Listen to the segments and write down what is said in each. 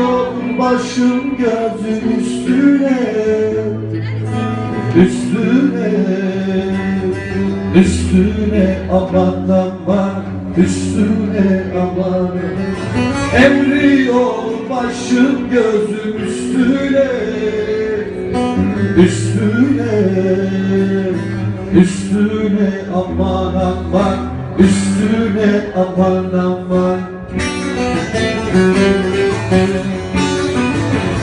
Geliyor başım gözüm üstüne. Üstüne Üstüne amandan var Üstüne aman Emriyor başım gözüm üstüne. Üstüne Üstüne aman aman Üstüne aman aman Thank you.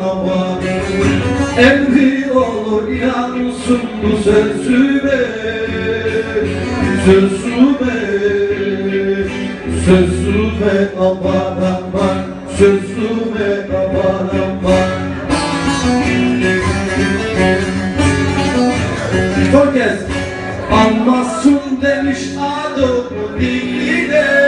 aman Emri olur inansın bu sözüme? Sözüme Sözüme aman aman Sözüme aman aman. Son kez Anlasın demiş adımı diline